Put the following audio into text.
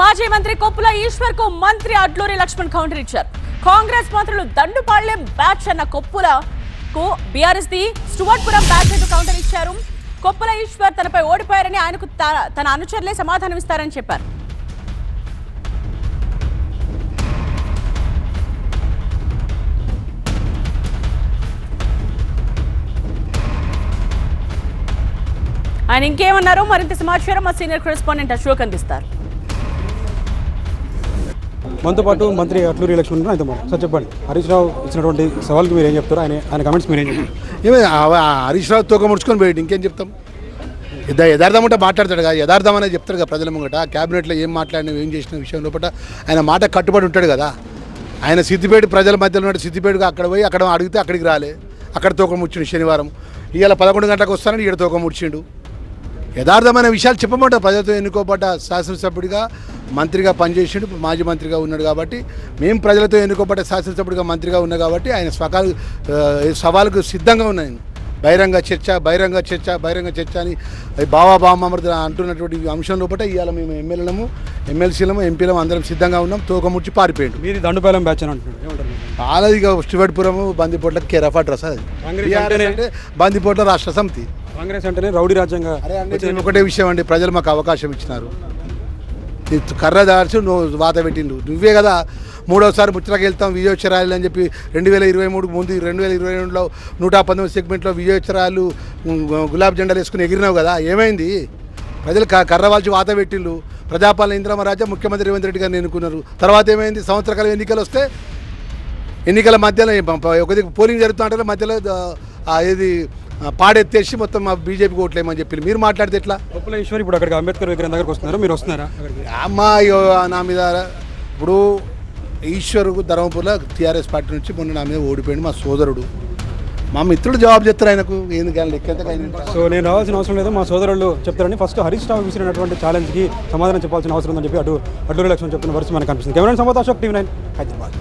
మాజీ మంత్రి కొప్పుల ఈశ్వర్కు మంత్రి అడ్లూరి లక్ష్మణ్ కౌంటర్ ఇచ్చారు. కాంగ్రెస్ మంత్రులు దండుపాళ్ళే బ్యాచ్ అన్న కొప్పుల కు బీఆర్ఎస్ ది స్టువర్ట్పురం బ్యాచ్ అంటూ కౌంటర్ ఇచ్చారు? కొప్పుల ఈశ్వర్ తనపై ఓడిపోయారని ఆయనకు తన అనుచరులే సమాధానం ఇస్తారని చెప్పారు. ఆయన ఇంకేమన్నారు? మరింత సమాచారం మా సీనియర్ కరెస్పాండెంట్ అశోక్ అందిస్తారు. మనతో పాటు మంత్రి అట్లూరి లక్ష్మణ్ ఆయనతో మాట్లాడు. సార్ చెప్పండి. హరీష్ రావు ఇచ్చినటువంటి సవాల్కి మీరు ఏం చెప్తారు? ఆయన ఆయన కమెంట్స్ మీరు ఏం చెప్తారు? ఆ- హరీష్ రావు తోక ముడుచుకొని పోయాడు. ఇంకేం చెప్తాం? యథార్థం అంటే మాట్లాడతాడు కదా. యథార్థం అనేది చెప్తాడు కదా ప్రజల ముంగట. క్యాబినెట్లో ఏం మాట్లాడినా ఏం చేసిన విషయం లోపల ఆయన మాట కట్టుబడి ఉంటాడు కదా. ఆయన సిద్దిపేట ప్రజల మధ్యలో ఉన్న సిద్దిపేటకు అక్కడ పోయి అక్కడ అడిగితే అక్కడికి రాలే. అక్కడ తోక ముడిచిండు శనివారం. ఇవాళ పదకొండు గంటలకు వస్తానని ఈడ తోక ముడిచిండు. యథార్థమైన విషయాలు చెప్పమంటారు. ప్రజలతో ఎన్నుకోబడ్డ శాసనసభ్యుడిగా మంత్రిగా పనిచేసిండు మాజీ మంత్రిగా ఉన్నాడు కాబట్టి మేము ప్రజలతో ఎన్నుకోబడ్డ శాసనసభ్యుడిగా మంత్రిగా ఉన్నా కాబట్టి ఆయన స్వకాలు ఆ, సవాలుకు సిద్ధంగా ఉన్నాయి బహిరంగ చర్చ బహిరంగ చర్చ బహిరంగ చర్చ అని బావా బామ్మమృత అంటున్నటువంటి అంశం లోపల ఇవాళ మేము ఎమ్మెల్యేలము ఎమ్మెల్సీలము ఎంపీలము అందరం సిద్ధంగా ఉన్నాం తోకముడిచి పారిపోయిండు. మీది దండుపాలెం బ్యాచ్ అని అంటున్నారు మీరు? ఇక స్టివెట్పురము బందిపోట్ల కేరఫ్ అడ్రస్ అది. అంటే బందిపోట్ల రాష్ట్ర సమితి. కాంగ్రెస్ అంటేనే రౌడీ రాజ్యంగా ఒకటే విషయం అండి ప్రజలు మాకు అవకాశం ఇచ్చినారు. కర్ర దాల్చి నువ్వు వాత పెట్టిండు. నువ్వే కదా మూడోసారి ముచ్చటకి వెళ్తాం విజయోత్సరాలు అని చెప్పి రెండు వేల ఇరవై మూడు ముందు రెండు వేల ఇరవై రెండులో నూట పంతొమ్మిది సెగ్మెంట్లో విజయోత్సరాలు గులాబ్ జెండాలు వేసుకుని ఎగిరినావు కదా ఏమైంది? ప్రజలు క- కర్ర వాల్చి వాత పెట్టిండు ప్రజాపాలన ఇంద్రమరాజా ముఖ్యమంత్రి రేవంత్ రెడ్డి గారిని ఎన్నుకున్నారు. తర్వాత ఏమైంది? సంవత్సరకాల ఎన్నికలు వస్తే ఎన్నికల మధ్యలో ఒక పోలింగ్ జరుగుతుంటే మధ్యలో ఏది పాడెత్తేసి మొత్తం మా బీజేపీకి ఓట్లేమని చెప్పి మీరు మాట్లాడితే ఎట్లా? కొప్పుల ఈశ్వర్ ఇప్పుడు అక్కడికి అంబేద్కర్ విగ్రహం దగ్గరకు వస్తున్నారు? మీరు వస్తున్నారా అమ్మా నా మీద ఇప్పుడు ఈశ్వరుకు ధర్మపురిలో టీఆర్ఎస్ పార్టీ నుంచి మొన్న నా మీద ఓడిపోయింది మా సోదరుడు. మా మిత్రుడు జవాబు చెప్తారు ఆయనకు. ఎందుకు ఆయన లెక్క సో నేను రావాల్సిన అవసరం లేదు. మా సోదరులు చెప్తారని ఫస్ట్ హరీష్ రావు విసిరినటువంటి ఛాలెంజ్కి సమాధానం చెప్పాల్సిన అవసరం ఉందని చెప్పి అటు అడ్లూరి లక్ష్మణ్ చెప్తున్న పరిస్థితి మనకు కనిపిస్తుంది. కెమెరా సంబంధ అశోక్ టీవీ నైన్ హైదరాబాద్.